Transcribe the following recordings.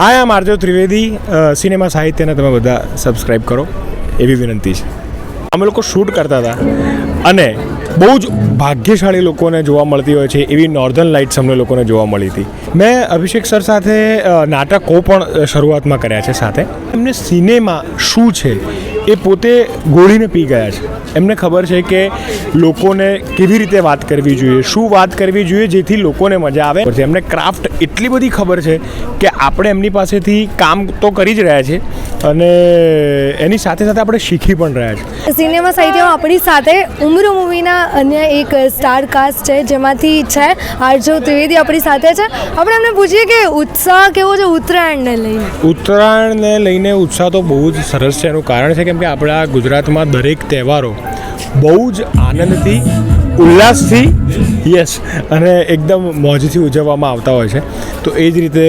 હાય એમ આરજો Trivedi cinema સાહિત્યને તમે બધા સબસ્ક્રાઈબ કરો. એવી વિનંતી છે. અમે લોકો શૂટ કરતા હતા. અને બહુ જ ભાગ્યશાળી લોકોને જોવા મળતી હોય છે, એવી નોર્ધન લાઇટ્સ અમને લોકોને જોવા મળી હતી. મેં અભિષેક સર સાથે નાટકો પણ શરૂઆતમાં કર્યા છે સાથે. એમને સિનેમા શું છે, એ પોતે ગોળીને પી ગયા છે. એમને ખબર છે કે લોકોને કેવી રીતે વાત કરવી જોઈએ, શું વાત કરવી જોઈએ જેથી લોકોને મજા આવે. એમને ક્રાફ્ટ એટલી બધી ખબર છે કે આપણે એમની પાસેથી કામ તો કરી જ રહ્યા છે અને એની સાથે સાથે આપણે શીખી પણ રહ્યા છે સિનેમા સાહિત્યમાં આપણી સાથે ઉમરો મૂવીના અન્ય એક સ્ટાર કાસ્ટ છે જેમાંથી છે આરજો ત્રિવેદી આપણી સાથે છે. આપણે એમને પૂછીએ કે ઉત્સાહ કેવો છે ઉત્તરાયણને લઈને? ઉત્તરાયણને લઈને ઉત્સાહ તો બહુ જ સરસ છે. એનું કારણ છે કેમ કે આપણા ગુજરાતમાં દરેક તહેવારો બહુ જ આનંદથી, ઉલ્લાસથી યસ અને એકદમ મોજથી ઉજવવામાં આવતા હોય છે. તો એ જ રીતે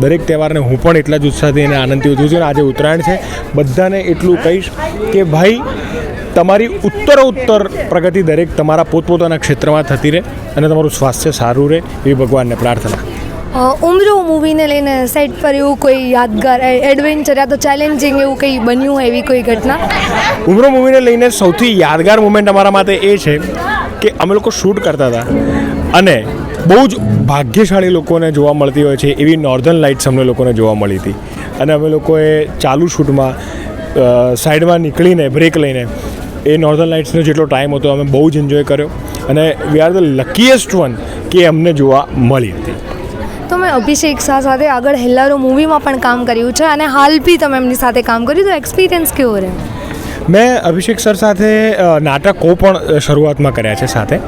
દરેક તહેવારને હું પણ એટલા જ ઉત્સાહથી અને આનંદથી ઉજવું છું. અને આજે ઉત્તરાયણ છે. બધાને એટલું કહીશ કે ભાઈ, તમારી ઉત્તર ઉત્તર પ્રગતિ દરેક તમારા પોતપોતાના ક્ષેત્રમાં થતી રહે અને તમારું સ્વાસ્થ્ય સારું રહે એવી ભગવાનને પ્રાર્થના. ઉમરો મૂવીને લઈને સેટ પર એવું કોઈ યાદગાર એડવેન્ચર યા તો ચેલેન્જિંગ એવું કંઈ બન્યું હોય એવી કોઈ ઘટના? ઉમરો મૂવીને લઈને સૌથી યાદગાર મુમેન્ટ અમારા માટે એ છે કે અમે લોકો શૂટ કરતા હતા. અને બહુ જ ભાગ્યશાળી લોકોને જોવા મળતી હોય છે, એવી નોર્ધન લાઇટ્સ અમને લોકોને જોવા મળી હતી. અને અમે લોકોએ ચાલુ શૂટમાં સાઈડમાં નીકળીને બ્રેક લઈને એ નોર્ધન લાઇટ્સનો જેટલો ટાઈમ હતો, અમે બહુ જ એન્જોય કર્યો. અને we are the luckiest one કે અમને જોવા મળી હતી. તો મેં અભિષેક શાહ સાથે આગળ હેલ્લારો મૂવીમાં પણ કામ કર્યું છે અને હાલ બી તમે એમની સાથે કામ કર્યું તો એક્સપિરિયન્સ કેવો રહે મેં અભિષેક સર સાથે નાટકો પણ શરૂઆતમાં કર્યા છે સાથે.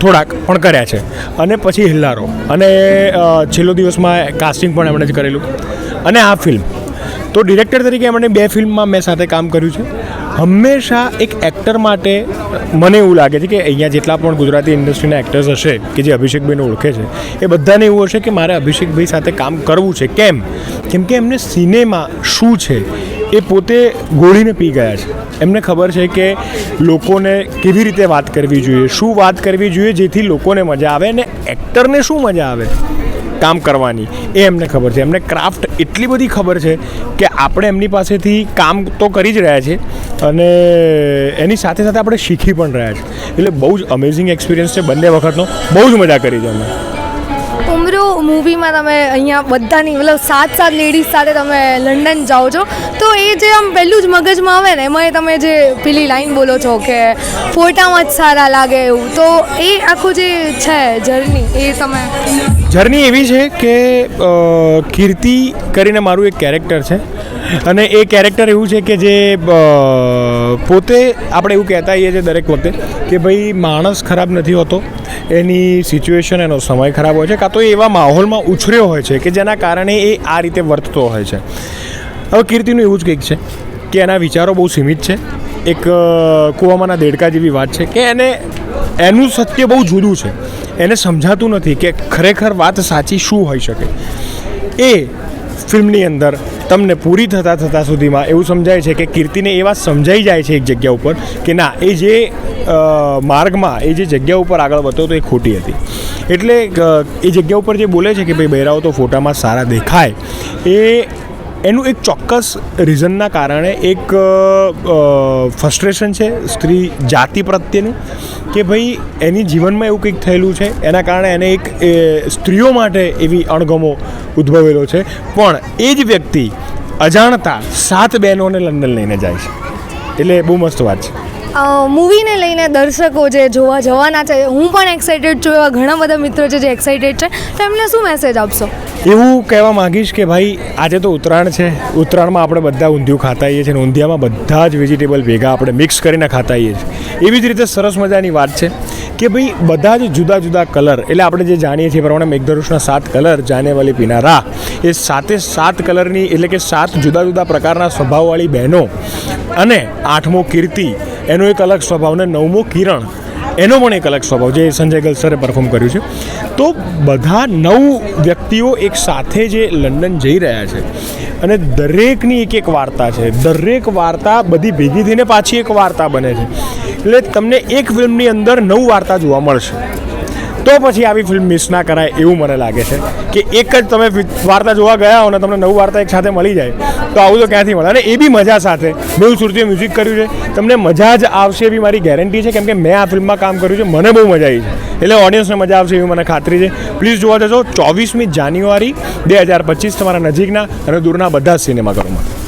થોડાક પણ કર્યા છે. અને પછી હિલ્લારો. અને છેલ્લો દિવસમાં કાસ્ટિંગ પણ એમણે જ કરેલું. અને આ ફિલ્મ તો ડિરેક્ટર તરીકે એમણે બે ફિલ્મમાં મેં સાથે કામ કર્યું છે. હંમેશા એક એક્ટર માટે મને એવું લાગે છે કે અહીંયા જેટલા પણ ગુજરાતી ઇન્ડસ્ટ્રીના એક્ટર્સ હશે કે જે અભિષેકભાઈને ઓળખે છે, એ બધાને એવું હશે કે મારે અભિષેકભાઈ સાથે કામ કરવું છે. કેમ? કેમ કે એમને સિનેમા શું છે? એ પોતે ગોળીને પી ગયા છે. એમને ખબર છે કે લોકોને કેવી રીતે વાત કરવી જોઈએ, શું વાત કરવી જોઈએ જેથી લોકોને મજા આવે અને એક્ટરને શું મજા આવે? કામ કરવાની. એ એમને ખબર છે. એમને ક્રાફ્ટ એટલી બધી ખબર છે કે આપણે એમની પાસેથી કામ તો કરી જ રહ્યા છે અને એની સાથે સાથે આપણે શીખી પણ રહ્યા છે. એટલે બહુ જ અમેઝિંગ એક્સપિરિયન્સ છે બંને વખતનો. બહુ જ મજા કરી છે અમે ઉમરો મૂવીમાં તમે અહીંયા બધાની, મતલબ સાત સાત લેડીઝ સાથે તમે લંડન જાઓ છો. તો એ જે આમ પહેલું જ મગજમાં આવે ને એમાં તમે જે પેલી લાઈન બોલો છો કે ફોટામાં જ સારા લાગે એવું, તો એ આખું જે છે જર્ની એ તમે જર્ની એવી છે કે કીર્તિ કરીને મારું એક કેરેક્ટર છે. અને એ કેરેક્ટર એવું છે કે જે પોતે આપણે એવું કહેતા હોઈએ છીએ દરેક વખતે કે ભાઈ માણસ ખરાબ નથી હોતો, એની સિચ્યુએશન એનો સમય ખરાબ હોય છે, કાં તો એવા માહોલમાં ઉછર્યો હોય છે કે જેના કારણે એ આ રીતે વર્તતો હોય છે. હવે કીર્તિનું એવું જ કંઈક છે કે એના વિચારો બહુ સીમિત છે. એક કૂવામાંના દેડકા જેવી વાત છે કે એને, એનું સત્ય બહુ જુદું છે. એને સમજાતું નથી કે ખરેખર વાત સાચી શું હોઈ શકે. એ ફિલ્મની અંદર તમને પૂરી થતાં થતાં સુધીમાં એવું સમજાય છે કે કીર્તિને એ વાત સમજાઈ જાય છે એક જગ્યા ઉપર કે ના, એ જે માર્ગમાં, એ જે જગ્યા ઉપર આગળ વધતો હતો એ ખોટી હતી. એટલે એ જગ્યા ઉપર જે બોલે છે કે ભાઈ બહેરાઓ તો ફોટામાં સારા દેખાય, એ એનું એક ચોક્કસ રીઝનના કારણે એક ફ્રસ્ટ્રેશન છે સ્ત્રી જાતિ પ્રત્યેનું કે ભાઈ એની જીવનમાં એવું કંઈક થયેલું છે, એના કારણે એને એક સ્ત્રીઓ માટે એવી અણગમો ઉદ્ભવેલો છે. પણ એ જ વ્યક્તિ અજાણતા સાત બહેનોને લંડન લઈને જાય છે. એટલે બહુ મસ્ત વાત છે. મૂવીને લઈને દર્શકો જે જોવા જવાના છે, હું પણ એક્સાઇટેડ છું, એવા ઘણા બધા મિત્રો છે જે એક્સાઇટેડ છે. તો એમને શું મેસેજ આપશો? એવું કહેવા માંગીશ કે ભાઈ, આજે તો ઉત્તરાયણ છે. ઉત્તરાયણમાં આપણે બધા ઊંધિયું ખાતા હોઈએ છીએ અને ઊંધિયામાં બધા જ વેજીટેબલ ભેગા આપણે મિક્સ કરીને ખાતા હોઈએ છીએ. એવી જ રીતે સરસ મજાની વાત છે કે ભાઈ, બધા જ જુદા જુદા કલર એટલે આપણે જે જાણીએ છીએ પ્રમાણે મેઘધનુષના સાત કલર જાનેવાલી, પિનારા, એ સાતે સાત કલરની એટલે કે સાત જુદા જુદા પ્રકારના સ્વભાવવાળી બહેનો અને આઠમો કીર્તિ, એનો એક અલગ સ્વભાવ ને નવમો કિરણ એનો પણ એક અલગ સ્વભાવ જે સંજય ગલસરે પરફોર્મ કર્યું છે. તો બધા નવ વ્યક્તિઓ એક સાથે જે લંડન જઈ રહ્યા છે અને દરેકની એક એક વાર્તા છે. દરેક વાર્તા બધી ભેગી થઈને પાછી એક વાર્તા બને છે. એટલે તમને એક ફિલ્મની અંદર નવ વાર્તા જોવા મળશે. તો પછી આવી ફિલ્મ મિસ ના કરાય એવું મને લાગે છે કે એક જ તમે વાર્તા જોવા ગયા હો ને તમને નવું વાર્તા એક સાથે મળી જાય, તો આવું તો ક્યાંથી મળે? અને એ બી મજા સાથે. બહુ સુરતીએ મ્યુઝિક કર્યું છે. તમને મજા જ આવશે એવી મારી ગેરંટી છે, કેમ કે મેં આ ફિલ્મમાં કામ કર્યું છે. મને બહુ મજા આવી છે. એટલે ઓડિયન્સને મજા આવશે એવી મને ખાતરી છે. પ્લીઝ જોવા જશો ચોવીસમી જાન્યુઆરી બે હજાર પચીસ તમારા નજીકના અને દૂરના બધા સિનેમાઘરોમાં